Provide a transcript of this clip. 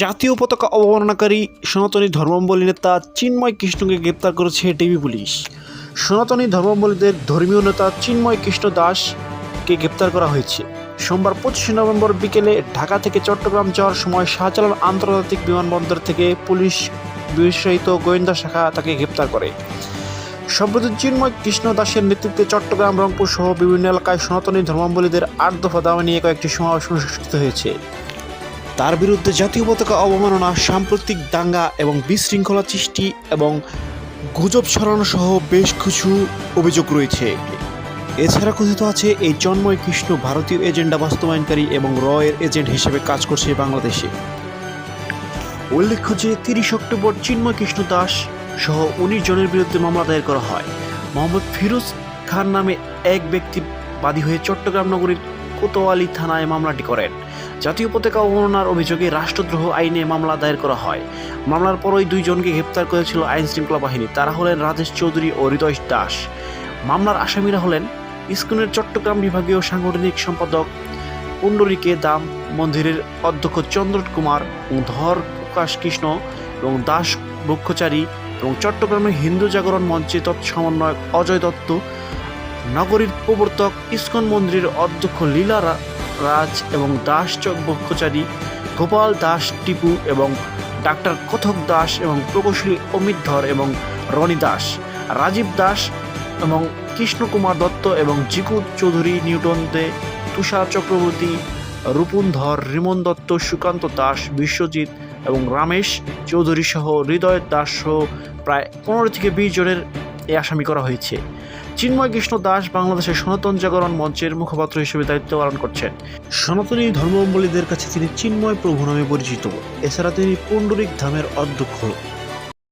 জাতীয় পতাকা অবমাননাকারী সনাতনী ধর্মাবলী নেতা চিন্ময় কৃষ্ণকে গ্রেপ্তার করেছে ডিবি পুলিশ। সনাতনী ধর্মাবলীদের ধর্মীয় নেতা চিন্ময় কৃষ্ণ দাসকে গ্রেপ্তার করা হয়েছে। সোমবার পঁচিশে নভেম্বর বিকেলে ঢাকা থেকে চট্টগ্রাম যাওয়ার সময় শাহজালাল আন্তর্জাতিক বিমানবন্দর থেকে পুলিশ বিশেষায়িত গোয়েন্দা শাখা তাকে গ্রেপ্তার করে। সম্প্রতি চিন্ময় কৃষ্ণ দাসের নেতৃত্বে চট্টগ্রাম, রংপুর সহ বিভিন্ন এলাকায় সনাতনী ধর্মাবলীদের আট দফা দাওয়া নিয়ে কয়েকটি সমাবেশ অনুষ্ঠিত হয়েছে। তার বিরুদ্ধে জাতীয় পতাকা অবমাননা, সাম্প্রতিক দাঙ্গা এবং বিশৃঙ্খলা সৃষ্টি এবং গুজব ছড়ানো সহ বেশ কিছু অভিযোগ রয়েছে। এছাড়া কথিত আছে, এই জন্ময় কৃষ্ণ ভারতীয় এজেন্ডা বাস্তবায়নকারী এবং রয়ের এজেন্ট হিসেবে কাজ করছে বাংলাদেশে। উল্লেখ্য যে, তিরিশ অক্টোবর চিন্ময় কৃষ্ণ দাস সহ উনিশ জনের বিরুদ্ধে মামলা দায়ের করা হয়। মোহাম্মদ ফিরোজ খান নামে এক ব্যক্তি বাদী হয়ে চট্টগ্রাম নগরীর কোতোয়ালি থানায় মামলাটি করেন। জাতীয় পতাকা অবমাননার অভিযোগে রাষ্ট্রদ্রোহ আইনে মামলা দায়ের করা হয়। মামলার পরই দুইজনকে গ্রেপ্তার করেছিল আইন শৃঙ্খলা বাহিনী। তারা হলেন রাজেশ চৌধুরী ও হৃদয় দাস। মামলার আসামিরা হলেন ইস্কনের চট্টগ্রাম বিভাগীয় সাংগঠনিক সম্পাদক পুণ্ডরীকে দাম, মন্দিরের অধ্যক্ষ চন্দ্র কুমার এবং ধর প্রকাশ কৃষ্ণ এবং দাস ব্রক্ষচারী এবং চট্টগ্রামের হিন্দু জাগরণ মঞ্চে তথ্য সমন্বয়ক অজয় দত্ত নগরীর প্রবর্তক ইস্কন মন্দিরের অধ্যক্ষ লীলা রাজ এবং দাস ব্রক্ষচারী গোপাল দাস টিপু এবং ডাক্তার কথক দাস এবং প্রকৌশলী অমিত ধর এবং রনি দাস, রাজীব দাস এবং কৃষ্ণকুমার দত্ত এবং জিকু চৌধুরী নিউটন দে তুষার চক্রবর্তী, রূপন ধর, রিমন দত্ত, সুকান্ত দাস, বিশ্বজিৎ এবং রামেশ চৌধুরী সহ হৃদয় দাস সহ প্রায় পনেরো থেকে বিশ জনের এই আসামি করা হয়েছে। চিন্ময় কৃষ্ণ দাস বাংলাদেশের সনাতন জাগরণ মঞ্চের মুখপাত্র হিসেবে দায়িত্ব পালন করছেন। সনাতনী ধর্মাবলীদের কাছে তিনি চিন্ময় প্রভু নামে পরিচিত। এছাড়া তিনি পুণ্ডরিক ধামের অধ্যক্ষ।